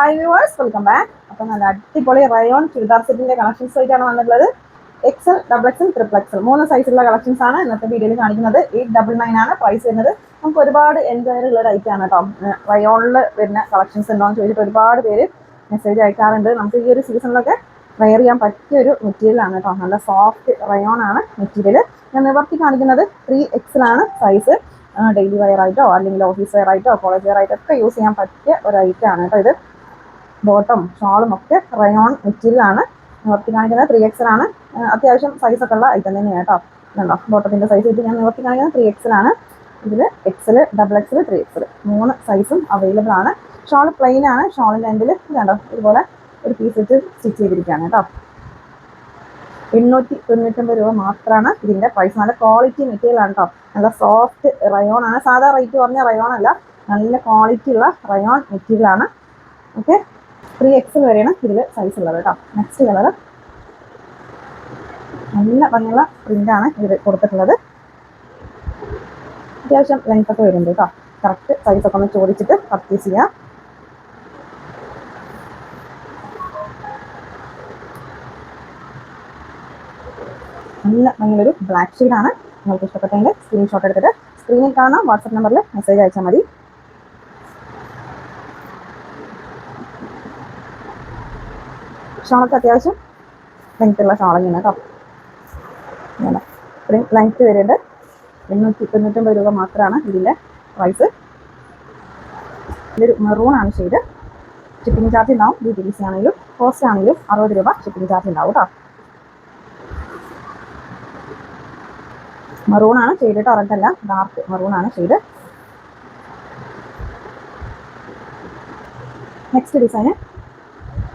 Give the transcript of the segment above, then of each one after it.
Hi viewers welcome back അപ്പം നല്ല അടിപൊളി റയോൺ ചുരിദാർ സെറ്റിന്റെ കളക്ഷൻസ് ആയിട്ടാണ് വന്നിട്ടുള്ളത്. XL double XL triple XL മൂന്ന് സൈസുള്ള കളക്ഷൻസ് ആണ് ഇന്നത്തെ വീഡിയോയിൽ കാണിക്കുന്നത്. എയ്റ്റ് ഡബിൾ നയൻ ആണ് പ്രൈസ് വരുന്നത്. നമുക്ക് ഒരുപാട് എൻക്വയറി ഉള്ള ഐറ്റം ആണ് കേട്ടോ റയോണിൽ വരുന്ന കളക്ഷൻസ് ഉണ്ടോ എന്ന് ചോദിച്ചിട്ട് ഒരുപാട് പേര് മെസ്സേജ് അയക്കാറുണ്ട്. നമുക്ക് ഈ ഒരു സീസണിലൊക്കെ വെയർ ചെയ്യാൻ പറ്റിയ ഒരു മെറ്റീരിയൽ ആണ് കേട്ടോ നല്ല സോഫ്റ്റ് റയോൺ ആണ് മെറ്റീരിയൽ ഞാൻ നിവർത്തി കാണിക്കുന്നത് ത്രീ എക്സൽ ആണ് സൈസ് ഡെയിലി വെയർ ആയിട്ടോ അല്ലെങ്കിൽ ഓഫീസ് വെയർ ആയിട്ടോ കോളേജ് വെയർ ആയിട്ടോ ഒക്കെ യൂസ് ചെയ്യാൻ പറ്റിയ ഒരു ഐറ്റം ആണ് കേട്ടോ ഇത്. ബോട്ടം ഷാളും ഒക്കെ റയോൺ മെറ്റീരിയൽ ആണ്. നിവർത്തി കാണിക്കുന്നത് ത്രീ എക്സൽ ആണ്. അത്യാവശ്യം സൈസൊക്കെ ഉള്ള ഐറ്റം തന്നെയാണ് കേട്ടോ. കണ്ടോ? ബോട്ടത്തിന്റെ സൈസ് ഇത് ഞാൻ നിവർത്തി കാണിക്കുന്നത് ത്രീ എക്സൽ ആണ്. ഇതിൽ XL double XL three XL മൂന്ന് സൈസും അവൈലബിൾ ആണ്. ഷാൾ പ്ലെയിൻ ആണ്. ഷാളിന്റെ എൻഡിൽ കണ്ടോ ഇതുപോലെ ഒരു പീസ് വെച്ച് സ്റ്റിച്ച് ചെയ്തിരിക്കുകയാണ് കേട്ടോ. എണ്ണൂറ്റി തൊണ്ണൂറ്റൊമ്പത് രൂപ മാത്രമാണ് ഇതിന്റെ പ്രൈസ് നല്ല ക്വാളിറ്റി മെറ്റീരിയൽ ആണ് കേട്ടോ. നല്ല സോഫ്റ്റ് റയോൺ ആണ്. സാധാ റേറ്റ് പറഞ്ഞ റയോൺ അല്ല. നല്ല ക്വാളിറ്റി ഉള്ള റയോൺ മെറ്റീരിയൽ ആണ്. ഓക്കെ ത്രീ എക്സിൽ വരെയാണ് ഇതിൽ സൈസ് ഉള്ളത് കേട്ടോ. നെക്സ്റ്റ് കളർ നല്ല ഭംഗിയുള്ള പ്രിന്റ് ആണ് ഇതിൽ കൊടുത്തിട്ടുള്ളത്. അത്യാവശ്യം ലെങ്ത് ഒക്കെ വരുന്നുണ്ട് കേട്ടോ. കറക്റ്റ് സൈസ് ഒക്കെ ഒന്ന് ചോദിച്ചിട്ട് പർച്ചേസ് ചെയ്യാം. നല്ല ഭംഗിയൊരു ബ്ലാക്ക് ഷീഡാണ് നിങ്ങൾക്ക് ഇഷ്ടപ്പെട്ടെങ്കിൽ സ്ക്രീൻഷോട്ട് എടുത്തിട്ട് സ്ക്രീനിൽ കാണാം വാട്സപ്പ് നമ്പറിൽ മെസ്സേജ് അയച്ചാൽ മതി. ഷോളൊക്കെ അത്യാവശ്യം ലെങ്ത്തുള്ള തന്നെയാണ് കേട്ടോ. ഇങ്ങനെ. ഇത്രയും ലെങ്ത്ത് വരുന്നുണ്ട്. എണ്ണൂറ്റി തൊണ്ണൂറ്റൊമ്പത് രൂപ മാത്രമാണ് ഇതിന്റെ പ്രൈസ് ഇതൊരു മെറൂൺ ആണ് ഷെയ്ഡ് ഷിപ്പിംഗ് ചാർജ് ഉണ്ടാവും. ഡി ടി സി ആണെങ്കിലും കോസ്റ്റ് ആണെങ്കിലും അറുപത് രൂപ ഷിപ്പിംഗ് ചാർജ് ഉണ്ടാവും കേട്ടോ. മെറൂണാണ് ഷെയ്ഡ് കേട്ടോ അല്ല. ഡാർക്ക് മെറൂണാണ് ഷെയ്ഡ് നെക്സ്റ്റ് ഡിസൈന്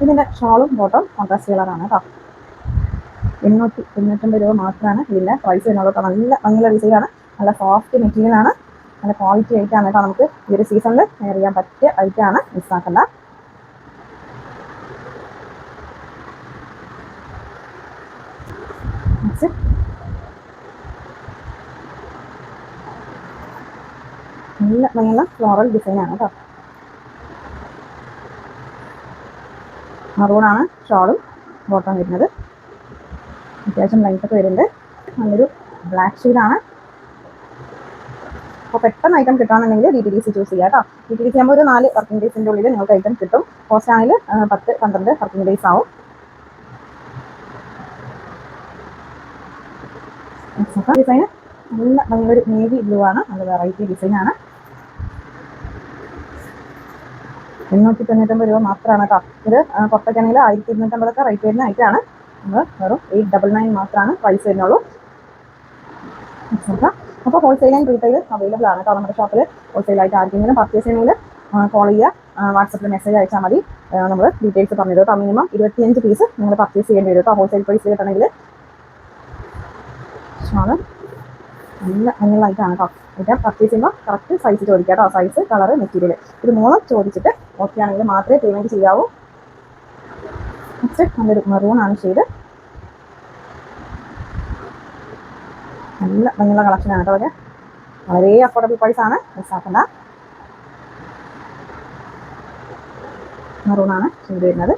ഇതിന്റെ ഷോളും ബോട്ടം കോൺട്രാസ്റ്റ് കളറാണ് കേട്ടോ എണ്ണൂറ്റി തൊണ്ണൂറ്റൊമ്പത് രൂപ മാത്രമാണ് ഇതിന്റെ പ്രൈസ് വരുന്നത് നല്ല ഭംഗിയുള്ള ഡിസൈനാണ് നല്ല സോഫ്റ്റ് മെറ്റീരിയൽ ആണ്. നല്ല ക്വാളിറ്റി ആയിട്ടാണ് കേട്ടോ നമുക്ക് ഈ ഒരു സീസണിൽ വെയർ ചെയ്യാൻ പറ്റിയ ഐറ്റാണ് മിസ്സാക്കണ്ട. നല്ല ഭംഗിയുള്ള ഫ്ലോറൽ ഡിസൈനാണ് കേട്ടോ മറൂണാണ് ഷോളും ബോട്ടം വരുന്നത് അത്യാവശ്യം ലൈറ്റ് ഒക്കെ വരുന്നുണ്ട്. നല്ലൊരു ബ്ലാക്ക് ഷെയ്ഡാണ് അപ്പോൾ പെട്ടെന്ന് item കിട്ടുകയാണെന്നുണ്ടെങ്കിൽ D T D C choose ചെയ്യാം കേട്ടോ ഡി ടി ഡി സി ആകുമ്പോൾ ഒരു നാല് വർക്കിംഗ് ഡേയ്സിന്റെ ഉള്ളിൽ നിങ്ങൾക്ക് ഐറ്റം കിട്ടും. പോസ്റ്റ് ആണെങ്കിൽ പത്ത് പന്ത്രണ്ട് വർക്കിംഗ് ഡേയ്സ് ആവും. ഡിസൈൻ നല്ല നല്ലൊരു നേവി ബ്ലൂ ആണ്. നല്ല വെറൈറ്റി ഡിസൈനാണ് എണ്ണൂറ്റി തൊണ്ണൂറ്റൊമ്പത് രൂപ മാത്രമാണ് കേട്ടോ ഇത് പുറത്തൊക്കെയാണെങ്കിൽ ആയിരത്തി ഇരുന്നൂറ്റമ്പതൊക്കെ റേറ്റ് വരുന്ന ഐറ്റാണ് നമ്മൾ വെറും എയ്റ്റ് ഡബിൾ നയൻ മാത്രമാണ് പ്രൈസ് വരുന്നുള്ളൂ. അപ്പോൾ ഹോൾസെയിൽ ആൻഡ് റീറ്റെയിൽ അവൈലബിൾ ആണ് കേട്ടോ നമ്മുടെ ഷോപ്പിൽ ഹോൾസെയിലായിട്ട് ആർക്കെങ്കിലും പർച്ചേസ് ചെയ്യണമെങ്കിൽ കോൾ ചെയ്യുക. വാട്സപ്പിൽ മെസ്സേജ് അയച്ചാൽ മതി. നമ്മൾ ഡീറ്റെയിൽസ് പറഞ്ഞു കേട്ടോ മിനിമം ഇരുപത്തിയഞ്ച് പീസ് നിങ്ങൾ പർച്ചേസ് ചെയ്യേണ്ടി വരും കേട്ടോ ഹോൾസെയിൽ പ്രൈസ് കിട്ടണമെങ്കിൽ. ആണ് നല്ല ഭംഗികളായിട്ടാണ് കേട്ടോ ഐറ്റം പർച്ചേസ് ചെയ്യുമ്പോൾ കറക്റ്റ് സൈസ് ചോദിക്കുക കേട്ടോ സൈസ് കളർ മെറ്റീരിയൽ ഇത് മൂന്നും ചോദിച്ചിട്ട് ഓക്കെ ആണെങ്കിൽ മാത്രമേ പേയ്മെന്റ് ചെയ്യാവൂ. നെക്സ്റ്റ് നല്ലൊരു മെറൂൺ ആണ് ചെയ്ത് നല്ല ഭംഗിയുള്ള കളക്ഷനാണ് കേട്ടോ അതൊക്കെ വളരെ അഫോർഡബിൾ പ്രൈസ് ആണ്. മിസ്സാക്കണ്ട മെറൂൺ ആണ് ചെയ്ത് വരുന്നത്.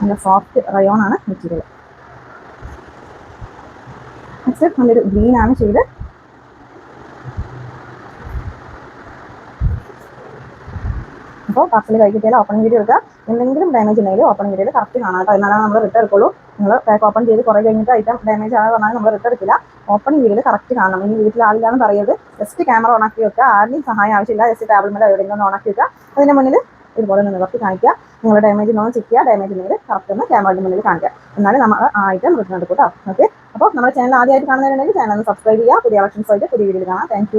നല്ല സോഫ്റ്റ് റയോൺ ആണ് മെറ്റീരിയൽ നെക്സ്റ്റ് നല്ലൊരു ഗ്രീൻ ആണ് ചെയ്ത് അപ്പോൾ പാർസൽ കൈ ഓപ്പണിംഗ് വീഡിയോ എടുക്കുക. എന്തെങ്കിലും ഡാമേജ് ഉണ്ടെങ്കിൽ ഓപ്പണിംഗ് വീഡിയോയിൽ കറക്റ്റ് കാണാം കേട്ടോ. എന്നാലാണ് നമ്മൾ റിട്ടേൺ എടുക്കുള്ളൂ. നിങ്ങൾ പാക്ക് ഓപ്പൺ ചെയ്ത് കുറേ കഴിഞ്ഞിട്ട് ഐറ്റം ഡാമേജ് ആണ് പറഞ്ഞാൽ നമ്മൾ റിട്ടേൺ എടുക്കില്ല. ഓപ്പണിംഗ് വീഡിയോയിൽ കറക്റ്റ് കാണണം. ഇനി വീട്ടിൽ ആളില്ലാന്ന് പറയരുത് ജസ്റ്റ് ക്യാമറ ഓൺ ആക്കി വെക്കുക. ആരുടെയും സഹായം ആവശ്യമില്ല. ജസ്റ്റ് ടേബിൾ മേലെ എവിടെയെങ്കിലും ഓൺ ആക്കി വെക്കുക. അതിന് മുന്നിൽ ഇതുപോലെ നിവർത്തി കാണിക്കുക. നിങ്ങൾ ഡാമേജ് ഉണ്ടോ ചെക്ക് ചെയ്യുക. ഡാമേജ് ഉണ്ടെങ്കിൽ കറക്റ്റ് ഒന്ന് ക്യാമറയുടെ മുന്നിൽ കാണിക്കുക. എന്നാലും നമ്മൾ ആ ഐറ്റം റിട്ടേൺ എടുക്കും കേട്ടോ. ഓക്കെ അപ്പോൾ നമ്മുടെ ചാനൽ ആദ്യമായിട്ട് കാണുന്നവരുണ്ടെങ്കിൽ ചാനൽ ഒന്ന് സബ്സ്ക്രൈബ് ചെയ്യുക. പുതിയ കളക്ഷൻസ് ആയിട്ട് പുതിയ വീഡിയോയിൽ കാണാം. താങ്ക്